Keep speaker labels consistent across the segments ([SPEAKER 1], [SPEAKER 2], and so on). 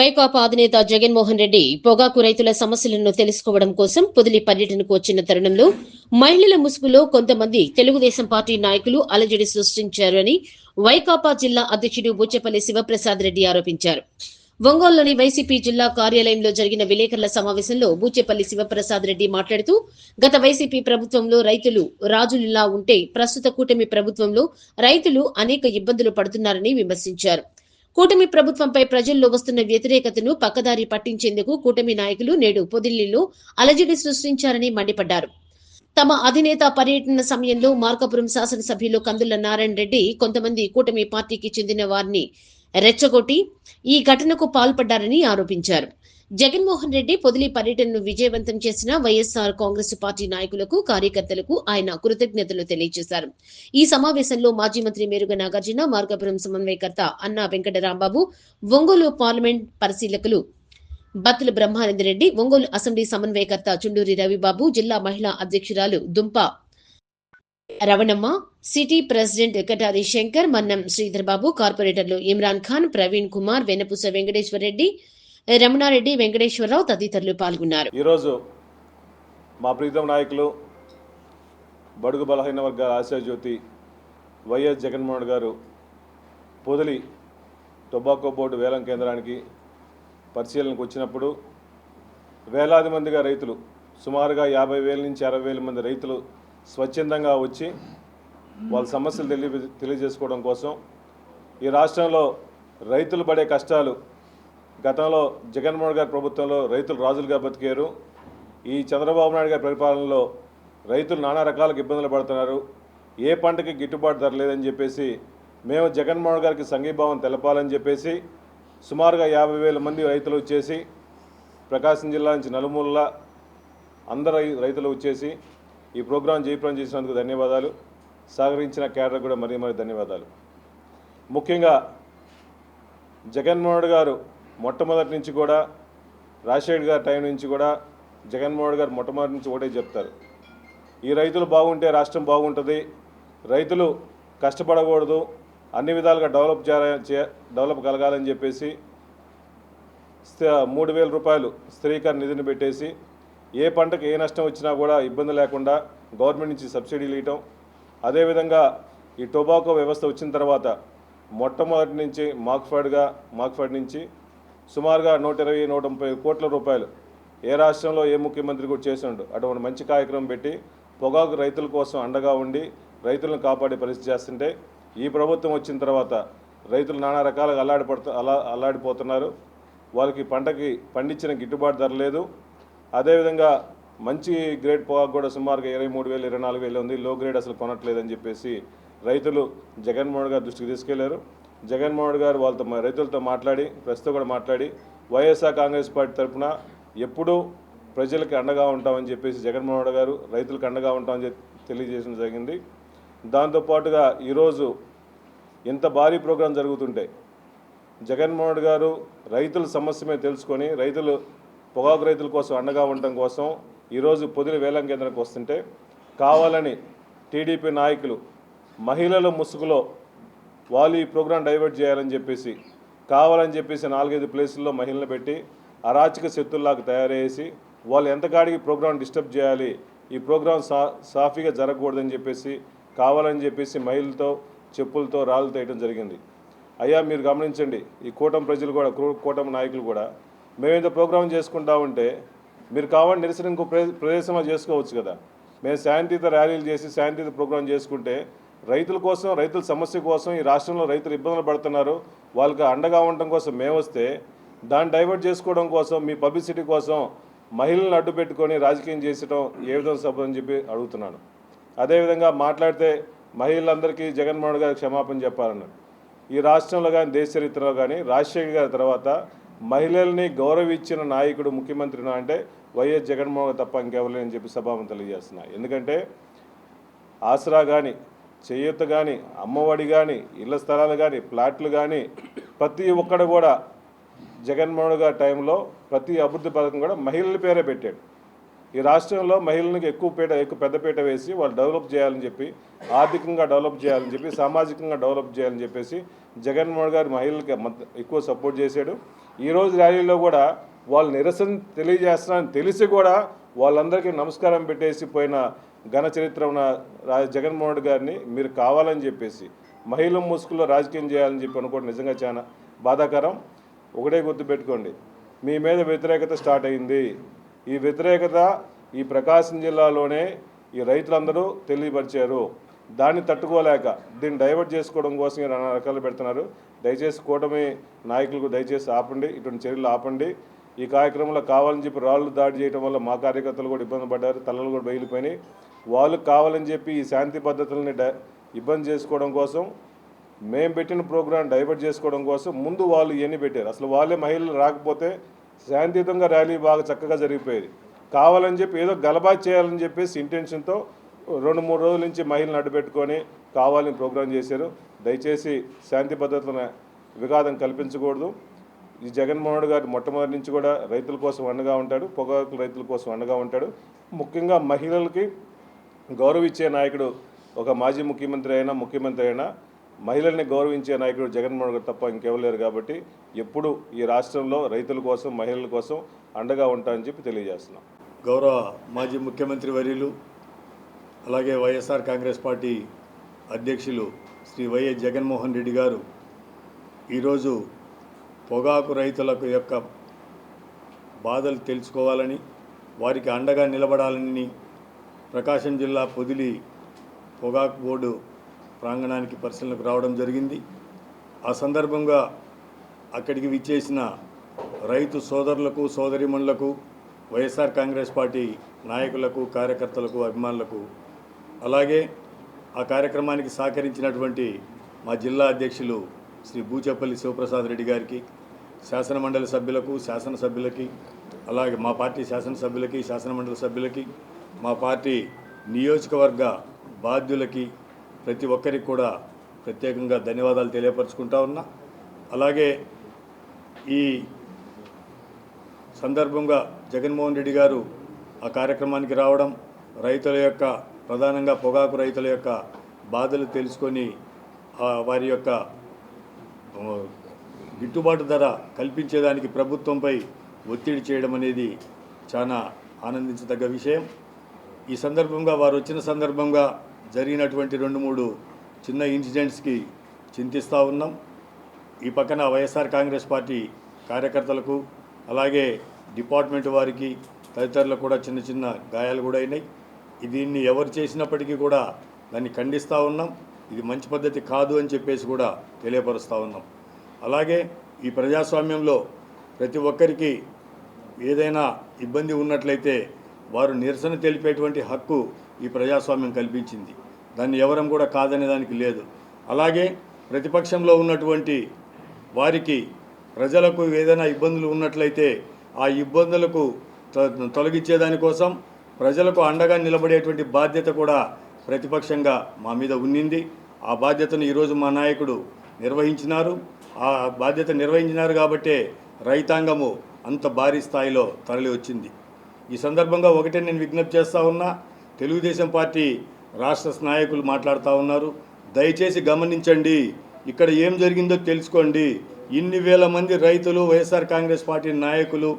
[SPEAKER 1] వైకాపా అధినేత జగన్మోహన్ రెడ్డి పొగాకు రైతుల సమస్యలను తెలుసుకోవడం కోసం పొదిలి పర్యటనకు వచ్చిన తరుణంలో మహిళల ముసుగులో కొంతమంది తెలుగుదేశం పార్టీ నాయకులు అలజడి సృష్టించారని వైకాపా జిల్లా అధ్యక్షుడు బుచ్చపల్లి శివప్రసాద్ రెడ్డి ఆరోపించారు. ఒంగోలులోని వైసీపీ జిల్లా కార్యాలయంలో జరిగిన విలేకరుల సమావేశంలో బూచేపల్లి శివప్రసాద్ రెడ్డి మాట్లాడుతూ గత వైసీపీ ప్రభుత్వంలో రైతులు రాజులులా ఉంటే ప్రస్తుత కూటమి ప్రభుత్వంలో రైతులు అనేక ఇబ్బందులు పడుతున్నారని విమర్శించారు. కూటమి ప్రభుత్వంపై ప్రజల్లో వస్తున్న వ్యతిరేకతను పక్కదారి పట్టించేందుకు కూటమి నాయకులు నేడు పొదిల్లిలో అలజడి సృష్టించారని మండిపడ్డారు. తమ అధినేత పర్యటన సమయంలో మార్కాపురం శాసనసభ్యులు కందుల నారాయణ రెడ్డి కొంతమంది కూటమి పార్టీకి చెందిన వారిని రెచ్చగొట్టి ఈ ఘటనకు పాల్పడ్డారని ఆరోపించారు. జగన్మోహన్ రెడ్డి పొదిలి పర్యటనను విజయవంతం చేసిన వైఎస్ఆర్ కాంగ్రెస్ పార్టీ నాయకులకు కార్యకర్తలకు ఆయన కృతజ్ఞతలు తెలియజేశారు. ఈ సమావేశంలో మాజీ మంత్రి మేరుగ నాగార్జున మార్గపురం సమన్వయకర్త అన్నా వెంకటరాంబాబు ఒంగోలు పార్లమెంట్ పరిశీలకులు బత్తుల బ్రహ్మానందరెడ్డి ఒంగోలు అసెంబ్లీ సమన్వయకర్త చుండూరి రవిబాబు జిల్లా మహిళా అధ్యక్షురాలు దుంప రవణమ్మ సిటీ ప్రెసిడెంట్ కటారి శంకర్ మన్నం శ్రీధర్ బాబు కార్పొరేటర్లు ఇమ్రాన్ ఖాన్ ప్రవీణ్ కుమార్ వెనపుస వెంకటేశ్వర రెడ్డి రమణారెడ్డి వెంకటేశ్వరరావు తదితరులు పాల్గొన్నారు.
[SPEAKER 2] ఈరోజు మా ప్రీతం నాయకులు బడుగు బలహీన వర్గాల ఆశాజ్యోతి వైఎస్ జగన్మోహన్ గారు పొదిలి టొబాకో బోర్డు వేలం కేంద్రానికి పరిశీలనకు వచ్చినప్పుడు వేలాది మందిగా రైతులు సుమారుగా యాభై వేల నుంచి అరవై వేల మంది రైతులు స్వచ్ఛందంగా వచ్చి వాళ్ళ సమస్యలు తెలియ తెలియజేసుకోవడం కోసం ఈ రాష్ట్రంలో రైతులు పడే కష్టాలు గతంలో జగన్మోహన్ గారి ప్రభుత్వంలో రైతులు రాజులుగా బతికారు. ఈ చంద్రబాబు నాయుడు గారి పరిపాలనలో రైతులు నానా రకాలకు ఇబ్బందులు పడుతున్నారు. ఏ పంటకి గిట్టుబాటు ధర లేదని చెప్పేసి మేము జగన్మోహన్ గారికి సంఘీభావం తెలపాలని చెప్పేసి సుమారుగా యాభై వేల మంది రైతులు వచ్చేసి ప్రకాశం జిల్లా నుంచి నలుమూలల అందరు రైతులు వచ్చేసి ఈ ప్రోగ్రాం జయప్రం చేసినందుకు ధన్యవాదాలు. సహకరించిన కేడర్ కూడా మరీ మరీ ధన్యవాదాలు. ముఖ్యంగా జగన్మోహన్ గారు మొట్టమొదటి నుంచి కూడా రాజశేఖర్ గారి టైం నుంచి కూడా జగన్మోహన్ గారు మొట్టమొదటి నుంచి ఒకటే చెప్తారు. ఈ రైతులు బాగుంటే రాష్ట్రం బాగుంటుంది. రైతులు కష్టపడకూడదు. అన్ని విధాలుగా డెవలప్ చే- డెవలప్ కలగాలని చెప్పేసి మూడు వేల రూపాయలు స్త్రీకర్ నిధిని పెట్టేసి ఏ పంటకు ఏ నష్టం వచ్చినా కూడా ఇబ్బంది లేకుండా గవర్నమెంట్ నుంచి సబ్సిడీలు ఇవ్వటం. అదేవిధంగా ఈ టొబాకో వ్యవస్థ వచ్చిన తర్వాత మొట్టమొదటి నుంచి మాక్ఫర్డ్గా మాక్ఫర్డ్ నుంచి సుమారుగా నూట ఇరవై నూట ముప్పై కోట్ల రూపాయలు ఏ రాష్ట్రంలో ఏ ముఖ్యమంత్రి కూడా చేసిండు. అటువంటి మంచి కార్యక్రమం పెట్టి పొగాకు రైతుల కోసం అండగా ఉండి రైతులను కాపాడే పరిస్థితి చేస్తుంటే ఈ ప్రభుత్వం వచ్చిన తర్వాత రైతులు నానా రకాలుగా అల్లాడిపడుతు అలా అల్లాడిపోతున్నారు. వాళ్ళకి పంటకి పండించిన గిట్టుబాటు ధర లేదు. అదేవిధంగా మంచి గ్రేడ్ పొగాకు కూడా సుమారుగా ఇరవై మూడు వేలు ఇరవై నాలుగు వేలు ఉంది. లో గ్రేడ్ అసలు కొనట్లేదని చెప్పేసి రైతులు జగన్మోహన్ గారు దృష్టికి తీసుకెళ్ళారు. జగన్మోహన్ గారు వాళ్ళతో రైతులతో మాట్లాడి ప్రస్తుతం కూడా మాట్లాడి వైఎస్ఆర్ కాంగ్రెస్ పార్టీ తరఫున ఎప్పుడూ ప్రజలకి అండగా ఉంటామని చెప్పేసి జగన్మోహన్ గారు రైతులకు అండగా ఉంటామని చెప్పి తెలియజేయడం జరిగింది. దాంతోపాటుగా ఈరోజు ఇంత భారీ ప్రోగ్రాం జరుగుతుంటే జగన్మోహన్ గారు రైతుల సమస్య మీద తెలుసుకొని రైతులు పొగాకు రైతుల కోసం అండగా ఉండటం కోసం ఈరోజు పొదిలి వేలం కేంద్రానికి వస్తుంటే కావాలని టీడీపీ నాయకులు మహిళల ముసుగులో వాళ్ళు ఈ ప్రోగ్రాం డైవర్ట్ చేయాలని చెప్పేసి కావాలని చెప్పేసి నాలుగైదు ప్లేసుల్లో మహిళలు పెట్టి అరాచక శక్తుల్లాగా తయారు చేసి వాళ్ళు ఎంతకాడికి ప్రోగ్రాం డిస్టర్బ్ చేయాలి ఈ ప్రోగ్రాం సా సాఫీగా జరగకూడదని చెప్పేసి కావాలని చెప్పేసి మహిళలతో చెప్పులతో రాళ్ళు తేయడం జరిగింది. అయ్యా మీరు గమనించండి ఈ కూటమి ప్రజలు కూడా కూటమి నాయకులు కూడా మేము ఇంత ప్రోగ్రాం చేసుకుంటా ఉంటే మీరు కావాలని నిరసన ఇంకో ప్రే- ప్రదేశంలో చేసుకోవచ్చు కదా. మేము శాంతియుత ర్యాలీలు చేసి శాంతియుత ప్రోగ్రాం చేసుకుంటే రైతుల కోసం రైతుల సమస్య కోసం ఈ రాష్ట్రంలో రైతులు ఇబ్బందులు పడుతున్నారు. వాళ్ళకి అండగా ఉండడం కోసం మేము వస్తే దాన్ని డైవర్ట్ చేసుకోవడం కోసం మీ పబ్లిసిటీ కోసం మహిళలను అడ్డు పెట్టుకొని రాజకీయం చేసడం ఏ విధంగా సభని చెప్పి అడుగుతున్నాను. అదేవిధంగా మాట్లాడితే మహిళలందరికీ జగన్మోహన్ గారు క్షమాపణ చెప్పాలన్నారు ఈ రాష్ట్రంలో కానీ దేశ చరిత్రలో కానీ రాజశేఖర్ గారి తర్వాత మహిళల్ని గౌరవించిన నాయకుడు ముఖ్యమంత్రినా అంటే వైఎస్ జగన్మోహన్ తప్ప ఇంకెవరు లేని చెప్పి సభావం తెలియజేస్తున్నా. ఎందుకంటే ఆసరా కానీ చేయూత కానీ అమ్మఒడి కానీ ఇళ్ళ స్థలాలు కానీ ప్లాట్లు కానీ ప్రతి ఒక్కడు కూడా జగన్మోహన్ గారి టైంలో ప్రతి అభివృద్ధి పథకం కూడా మహిళల పేరే పెట్టాడు. ఈ రాష్ట్రంలో మహిళలకు ఎక్కువ పీట ఎక్కువ పెద్దపీట వేసి వాళ్ళు డెవలప్ చేయాలని చెప్పి ఆర్థికంగా డెవలప్ చేయాలని చెప్పి సామాజికంగా డెవలప్ చేయాలని చెప్పేసి జగన్మోహన్ గారు మహిళలకు మద్ద- ఎక్కువ సపోర్ట్ చేశాడు. ఈరోజు ర్యాలీలో కూడా వాళ్ళు నిరసన తెలియజేస్తున్నారని తెలిసి కూడా వాళ్ళందరికీ నమస్కారం పెట్టేసి పోయిన ఘన చరిత్ర ఉన్న రా జగన్మోహన్ రెడ్డి గారిని మీరు కావాలని చెప్పేసి మహిళ ముసుగులో రాజకీయం చేయాలని చెప్పి అనుకోవడం నిజంగా చాలా బాధాకరం. ఒకటే గుర్తుపెట్టుకోండి మీ మీద వ్యతిరేకత స్టార్ట్ అయింది. ఈ వ్యతిరేకత ఈ ప్రకాశం జిల్లాలోనే ఈ రైతులందరూ తెలియపరిచారు. దాన్ని తట్టుకోలేక దీన్ని డైవర్ట్ చేసుకోవడం కోసం నానా రకాలు పెడుతున్నారు. దయచేసి కూటమి నాయకులకు దయచేసి ఆపండి ఇటువంటి చర్యలు ఆపండి. ఈ కార్యక్రమంలో కావాలని చెప్పి రాళ్ళు దాడి చేయడం వల్ల మా కార్యకర్తలు కూడా ఇబ్బంది పడ్డారు తలలు కూడా బయలుపోయినాయి. వాళ్ళు కావాలని చెప్పి ఈ శాంతి పద్ధతులని ఇబ్బంది చేసుకోవడం కోసం మేము పెట్టిన ప్రోగ్రాం డైవర్ట్ చేసుకోవడం కోసం ముందు వాళ్ళు ఇవన్నీ పెట్టారు. అసలు వాళ్ళే మహిళలు రాకపోతే శాంతియుతంగా ర్యాలీ బాగా చక్కగా జరిగిపోయేది. కావాలని చెప్పి ఏదో గలబా చేయాలని చెప్పేసి ఇంటెన్షన్తో రెండు మూడు రోజుల నుంచి మహిళలను అడ్డుపెట్టుకొని కావాలని ప్రోగ్రాం చేశారు. దయచేసి శాంతి భద్రతల విఘాతం కల్పించకూడదు. ఈ జగన్మోహన్ రెడ్డి గారు మొట్టమొదటి నుంచి కూడా రైతుల కోసం అండగా ఉంటాడు పొగాకు రైతుల కోసం అండగా ఉంటాడు. ముఖ్యంగా మహిళలకి గౌరవించే నాయకుడు ఒక మాజీ ముఖ్యమంత్రి అయినా ముఖ్యమంత్రి అయినా మహిళల్ని గౌరవించే నాయకుడు జగన్మోహన్ గారు తప్ప ఇంకెవరు కాబట్టి ఎప్పుడు ఈ రాష్ట్రంలో రైతుల కోసం మహిళల కోసం అండగా ఉంటానని చెప్పి తెలియజేస్తున్నాం.
[SPEAKER 3] గౌరవ మాజీ ముఖ్యమంత్రి వర్యులు అలాగే వైఎస్ఆర్ కాంగ్రెస్ పార్టీ అధ్యక్షులు శ్రీ వైఎస్ జగన్మోహన్ రెడ్డి గారు ఈరోజు పొగాకు రైతులకు యొక్క బాధలు తెలుసుకోవాలని వారికి అండగా నిలబడాలని ప్రకాశం జిల్లా పొదిలి పొగాకు బోర్డు ప్రాంగణానికి పరిశీలనకు రావడం జరిగింది. ఆ సందర్భంగా అక్కడికి విచ్చేసిన రైతు సోదరులకు సోదరిమణులకు వైఎస్ఆర్ కాంగ్రెస్ పార్టీ నాయకులకు కార్యకర్తలకు అభిమానులకు అలాగే ఆ కార్యక్రమానికి సహకరించినటువంటి మా జిల్లా అధ్యక్షులు శ్రీ బూచపల్లి శివప్రసాద్ రెడ్డి గారికి శాసనమండలి సభ్యులకు శాసనసభ్యులకి అలాగే మా పార్టీ శాసనసభ్యులకి శాసనమండలి సభ్యులకి మా పార్టీ నియోజకవర్గ బాధ్యులకి ప్రతి ఒక్కరికి కూడా ప్రత్యేకంగా ధన్యవాదాలు తెలియపరచుకుంటా ఉన్నా. అలాగే ఈ సందర్భంగా జగన్మోహన్ రెడ్డి గారు ఆ కార్యక్రమానికి రావడం రైతుల యొక్క ప్రధానంగా పొగాకు రైతుల యొక్క బాధలు తెలుసుకొని ఆ వారి యొక్క గిట్టుబాటు ధర కల్పించేదానికి ప్రభుత్వంపై ఒత్తిడి చేయడం అనేది చాలా ఆనందించదగ్గ విషయం. ఈ సందర్భంగా వారు వచ్చిన సందర్భంగా జరిగినటువంటి రెండు మూడు చిన్న ఇన్సిడెంట్స్కి చింతిస్తూ ఉన్నాం. ఈ పక్కన వైఎస్ఆర్ కాంగ్రెస్ పార్టీ కార్యకర్తలకు అలాగే డిపార్ట్మెంట్ వారికి తదితరులకు కూడా చిన్న చిన్న గాయాలు కూడా అయినాయి. దీన్ని ఎవరు చేసినప్పటికీ కూడా దాన్ని ఖండిస్తూ ఉన్నాం. ఇది మంచి పద్ధతి కాదు అని చెప్పేసి కూడా తెలియపరుస్తూ ఉన్నాం. అలాగే ఈ ప్రజాస్వామ్యంలో ప్రతి ఒక్కరికి ఏదైనా ఇబ్బంది ఉన్నట్లయితే వారు నిరసన తెలిపేటువంటి హక్కు ఈ ప్రజాస్వామ్యం కల్పించింది. దాన్ని ఎవరం కూడా కాదనే దానికి లేదు. అలాగే ప్రతిపక్షంలో ఉన్నటువంటి వారికి ప్రజలకు ఏదైనా ఇబ్బందులు ఉన్నట్లయితే ఆ ఇబ్బందులకు తొ- తొలగించేదానికోసం ప్రజలకు అండగా నిలబడేటువంటి బాధ్యత కూడా ప్రతిపక్షంగా మా మీద ఉన్నింది. ఆ బాధ్యతను ఈరోజు మా నాయకుడు నిర్వహించినారు. ఆ బాధ్యత నిర్వహించినారు కాబట్టే రైతాంగము అంత భారీ స్థాయిలో తరలి వచ్చింది ఈ సందర్భంగా ఒకటే నేను విజ్ఞప్తి చేస్తూ ఉన్నా తెలుగుదేశం పార్టీ రాష్ట్ర నాయకులు మాట్లాడుతూ ఉన్నారు. దయచేసి గమనించండి ఇక్కడ ఏం జరిగిందో తెలుసుకోండి. ఇన్ని వేల మంది రైతులు వైఎస్ఆర్ కాంగ్రెస్ పార్టీ నాయకులు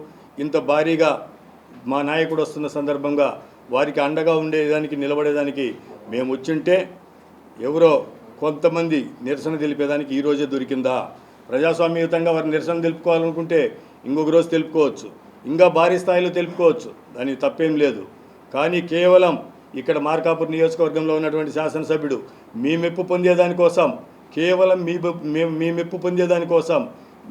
[SPEAKER 3] ఇంత భారీగా మా నాయకుడు వస్తున్న సందర్భంగా వారికి అండగా ఉండేదానికి నిలబడేదానికి మేము వచ్చింటే ఎవరో కొంతమంది నిరసన తెలిపేదానికి ఈరోజే దొరికిందా? ప్రజాస్వామ్యయుతంగా వారు నిరసన తెలుపుకోవాలనుకుంటే ఇంకొక రోజు తెలుపుకోవచ్చు. ఇంకా భారీ స్థాయిలో తెలుపుకోవచ్చు. దానికి తప్పేం లేదు. కానీ కేవలం ఇక్కడ మార్కాపూర్ నియోజకవర్గంలో ఉన్నటువంటి శాసనసభ్యుడు మీ మెప్పు పొందేదానికోసం కేవలం మీ మీ మెప్పు పొందేదానికోసం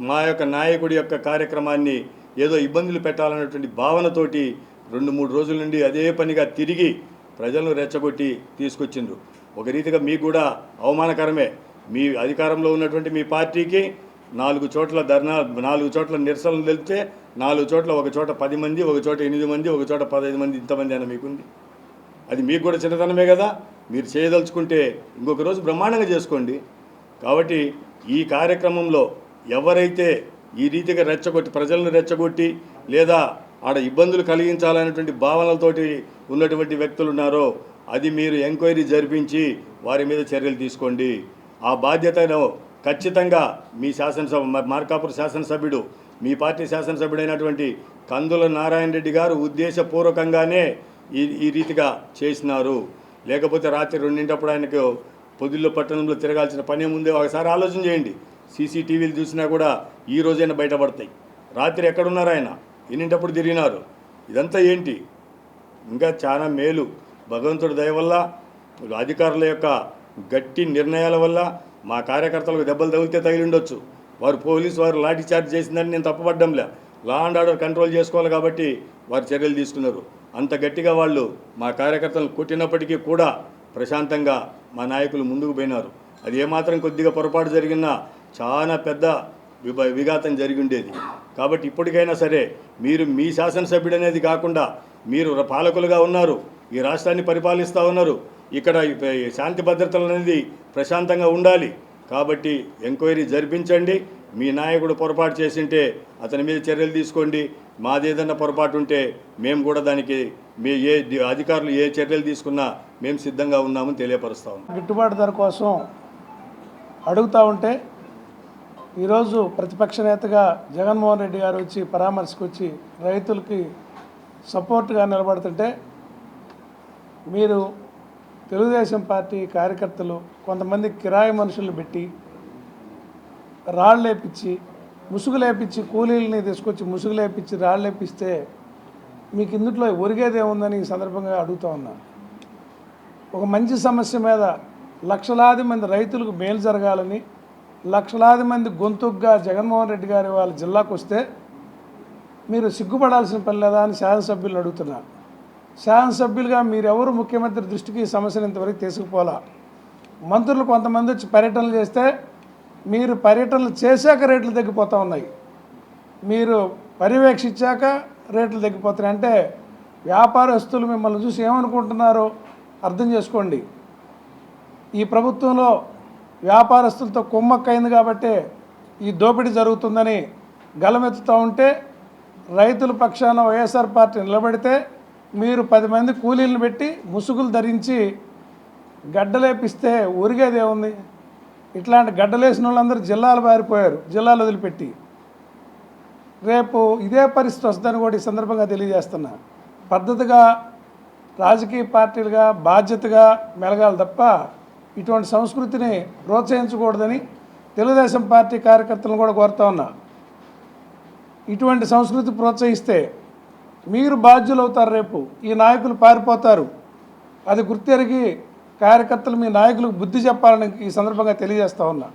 [SPEAKER 3] మా యొక్క నాయకుడి యొక్క కార్యక్రమాన్ని ఏదో ఇబ్బందులు పెట్టాలన్నటువంటి భావనతోటి రెండు మూడు రోజుల నుండి అదే పనిగా తిరిగి ప్రజలను రెచ్చగొట్టి తీసుకొచ్చిండ్రు. ఒక రీతిగా మీకు కూడా అవమానకరమే. మీ అధికారంలో ఉన్నటువంటి మీ పార్టీకి నాలుగు చోట్ల ధర్నా నాలుగు చోట్ల నిరసనలు తెలిపితే నాలుగు చోట్ల ఒక చోట పది మంది ఒక చోట ఎనిమిది మంది ఒక చోట పదహైదు మంది ఇంతమంది అని మీకుంది. అది మీకు కూడా చిన్నతనమే కదా? మీరు చేయదలుచుకుంటే ఇంకొక రోజు బ్రహ్మాండంగా చేసుకోండి. కాబట్టి ఈ కార్యక్రమంలో ఎవరైతే ఈ రీతిగా రెచ్చగొట్టి ప్రజలను రెచ్చగొట్టి లేదా ఆడ ఇబ్బందులు కలిగించాలనేటువంటి భావనలతోటి ఉన్నటువంటి వ్యక్తులు ఉన్నారో అది మీరు ఎంక్వైరీ జరిపించి వారి మీద చర్యలు తీసుకోండి. ఆ బాధ్యతను ఖచ్చితంగా మీ శాసనసభ మార్కాపురం శాసనసభ్యుడు మీ పార్టీ శాసనసభ్యుడైనటువంటి కందుల నారాయణ రెడ్డి గారు ఉద్దేశపూర్వకంగానే ఈ ఈ రీతిగా చేసినారు. లేకపోతే రాత్రి రెండింటప్పుడు ఆయనకు పొద్దుల్లో పట్టణంలో తిరగాల్సిన పని ముందే ఒకసారి ఆలోచన చేయండి. సీసీటీవీలు చూసినా కూడా ఈ రోజైనా బయటపడతాయి. రాత్రి ఎక్కడున్నారు ఆయన? ఎన్నింటప్పుడు తిరిగినారు? ఇదంతా ఏంటి? ఇంకా చాలా మేలు. భగవంతుడి దయ వల్ల అధికారుల యొక్క గట్టి నిర్ణయాల వల్ల మా కార్యకర్తలకు దెబ్బలు తగిలితే తగిలి ఉండొచ్చు వారు పోలీసు వారు లాఠీ చార్జ్ చేసిందని నేను తప్పపడ్డంలే. లా అండ్ ఆర్డర్ కంట్రోల్ చేసుకోవాలి కాబట్టి వారు చర్యలు తీసుకున్నారు. అంత గట్టిగా వాళ్ళు మా కార్యకర్తలను కొట్టినప్పటికీ కూడా ప్రశాంతంగా మా నాయకులు ముందుకు పోయినారు. అది ఏమాత్రం కొద్దిగా పొరపాటు జరిగినా చాలా పెద్ద విభ విఘాతం జరిగి ఉండేది కాబట్టి ఇప్పటికైనా సరే మీరు మీ శాసనసభ్యుడు అనేది కాకుండా మీరు పాలకులుగా ఉన్నారు. ఈ రాష్ట్రాన్ని పరిపాలిస్తూ ఉన్నారు. ఇక్కడ ఈ శాంతి భద్రతలు అనేది ప్రశాంతంగా ఉండాలి. కాబట్టి ఎంక్వైరీ జరిపించండి. మీ నాయకుడు పొరపాటు చేసింటే అతని మీద చర్యలు తీసుకోండి. మాది ఏదన్నా పొరపాటు ఉంటే మేము కూడా దానికి మీ ఏ అధికారులు ఏ చర్యలు తీసుకున్నా మేము సిద్ధంగా ఉన్నామని తెలియపరుస్తా. ఉన్నాం
[SPEAKER 4] గిట్టుబాటు ధర కోసం అడుగుతూ ఉంటే ఈరోజు ప్రతిపక్ష నేతగా జగన్మోహన్ రెడ్డి గారు వచ్చి పరామర్శకు వచ్చి రైతులకి సపోర్ట్గా నిలబడుతుంటే మీరు తెలుగుదేశం పార్టీ కార్యకర్తలు కొంతమంది కిరాయి మనుషులు పెట్టి రాళ్ళు లేపించి ముసుగు లేపించి కూలీలని తీసుకొచ్చి ముసుగు లేపించి రాళ్ళు లేపిస్తే మీకు ఇందులో ఒరిగేది ఏముందని ఈ సందర్భంగా అడుగుతూ ఉన్నాను ఒక మంచి సమస్య మీద లక్షలాది మంది రైతులకు మేలు జరగాలని లక్షలాది మంది గొంతుగ్గా జగన్మోహన్ రెడ్డి గారి వాళ్ళ జిల్లాకు వస్తే మీరు సిగ్గుపడాల్సిన పని లేదా అని శాసనసభ్యులు అడుగుతున్నారు. శాసనసభ్యులుగా మీరెవరు ముఖ్యమంత్రి దృష్టికి ఈ సమస్యను ఇంతవరకు తీసుకుపోలా? మంత్రులు కొంతమంది వచ్చి పర్యటనలు చేస్తే మీరు పర్యటనలు చేశాక రేట్లు తగ్గిపోతూ ఉన్నాయి. మీరు పర్యవేక్షించాక రేట్లు తగ్గిపోతున్నాయి. అంటే వ్యాపారస్తులు మిమ్మల్ని చూసి ఏమనుకుంటున్నారో అర్థం చేసుకోండి. ఈ ప్రభుత్వంలో వ్యాపారస్తులతో కుమ్మక్కైంది కాబట్టే ఈ దోపిడీ జరుగుతుందని గలమెత్తుతూ ఉంటే రైతుల పక్షాన వైఎస్ఆర్ పార్టీ నిలబడితే మీరు పది మంది కూలీలను పెట్టి ముసుగులు ధరించి గడ్డలేపిస్తే ఊరిగేది ఇట్లాంటి గడ్డలేసిన వాళ్ళందరూ జిల్లాలు పారిపోయారు జిల్లాలు వదిలిపెట్టి. రేపు ఇదే పరిస్థితి వస్తుందని కూడా ఈ సందర్భంగా తెలియజేస్తున్నా. పద్ధతిగా రాజకీయ పార్టీలుగా బాధ్యతగా మెలగాలి తప్ప ఇటువంటి సంస్కృతిని ప్రోత్సహించకూడదని తెలుగుదేశం పార్టీ కార్యకర్తలను కూడా కోరుతా ఉన్నా. ఇటువంటి సంస్కృతి ప్రోత్సహిస్తే మీరు బాధ్యులు అవుతారు రేపు. ఈ నాయకులు పారిపోతారు. అది గుర్తెరిగి కార్యకర్తలు మీ నాయకులకు బుద్ధి చెప్పాలని ఈ సందర్భంగా తెలియజేస్తా ఉన్నా.